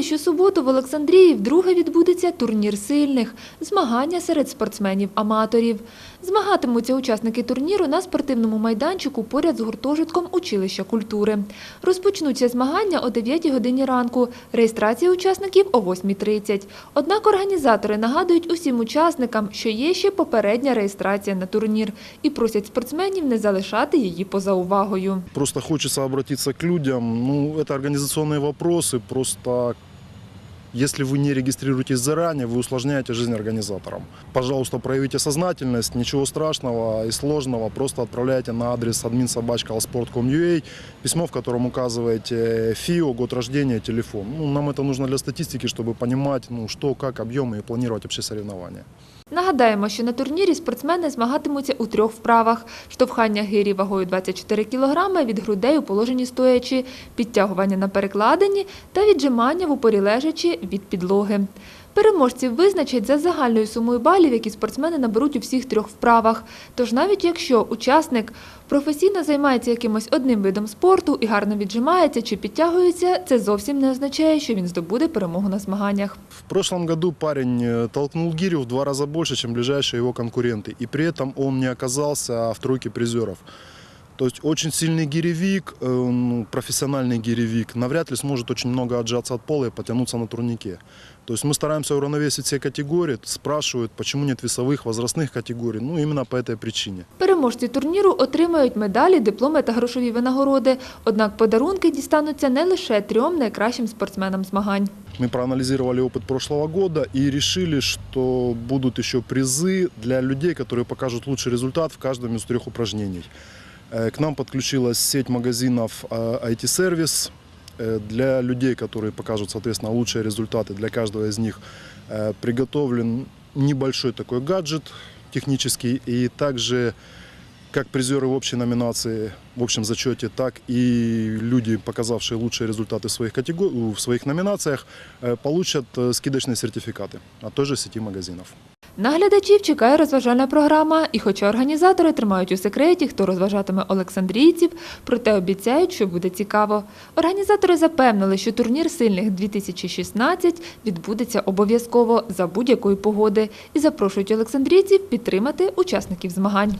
Нагадали, що суботу в Олександрії вдруге відбудеться турнір сильних – змагання серед спортсменів-аматорів. Змагатимуться учасники турніру на спортивному майданчику поряд з гуртожитком училища культури. Розпочнуться змагання о 9 годині ранку. Реєстрація учасників о 8.30. Однак організатори нагадують усім учасникам, що є ще попередня реєстрація на турнір і просять спортсменів не залишати її поза увагою. Просто хочется обратиться к людям. Ну, это организационные вопросы. Просто если вы не регистрируетесь заранее, вы усложняете жизнь организаторам. Пожалуйста, проявите сознательность, ничего страшного и сложного. Просто отправляйте на адрес adminsobachka.allsport.com.ua письмо, в котором указываете ФИО, год рождения, телефон. Ну, нам это нужно для статистики, чтобы понимать, ну, что, как, объемы и планировать вообще соревнования. Нагадаємо, що на турнірі спортсмени змагатимуться у трьох вправах: штовхання гирі вагою 24 кг від грудей у положенні стоячи, підтягування на перекладині та віджимання в упорі лежачи від підлоги. Переможців визначать за загальною сумою балів, які спортсмени наберуть у всіх трьох вправах. Тож навіть якщо учасник професійно займається якимось одним видом спорту і гарно віджимається чи підтягується, це зовсім не означає, що він здобуде перемогу на змаганнях. В прошлом году парень э, толкнул гирю в два раза больше, чем ближайшие его конкуренты. И при этом он не оказался в тройке призеров. То есть очень сильный гиревик, э, ну, профессиональный гиревик, навряд ли сможет очень много отжаться от пола и потянуться на турнике. То есть мы стараемся уравновесить все категории, спрашивают, почему нет весовых, возрастных категорий. Ну, именно по этой причине. Переможці турніру отримають медалі, дипломи та грошові винагороди. Однак подарунки дістануться не лише трьом найкращим спортсменам змагань. Мы проанализировали опыт прошлого года и решили, что будут еще призы для людей, которые покажут лучший результат в каждом из трех упражнений. Э, К нам подключилась сеть магазинов э, IT-сервис. Э, Для людей, которые покажут, соответственно, лучшие результаты, для каждого из них э, приготовлен небольшой такой гаджет технический. И также как призеры в общей номинации, в общем зачете, так и люди, показавшие лучшие результаты в своих, категор... в своих номинациях, э, получат э, скидочные сертификаты от той же сети магазинов. На глядачів чекає розважальна програма, і хоча організатори тримають у секреті, хто розважатиме олександрійців, проте обіцяють, що буде цікаво. Організатори запевнили, що турнір сильних 2016 відбудеться обов'язково за будь-якої погоди і запрошують олександрійців підтримати учасників змагань.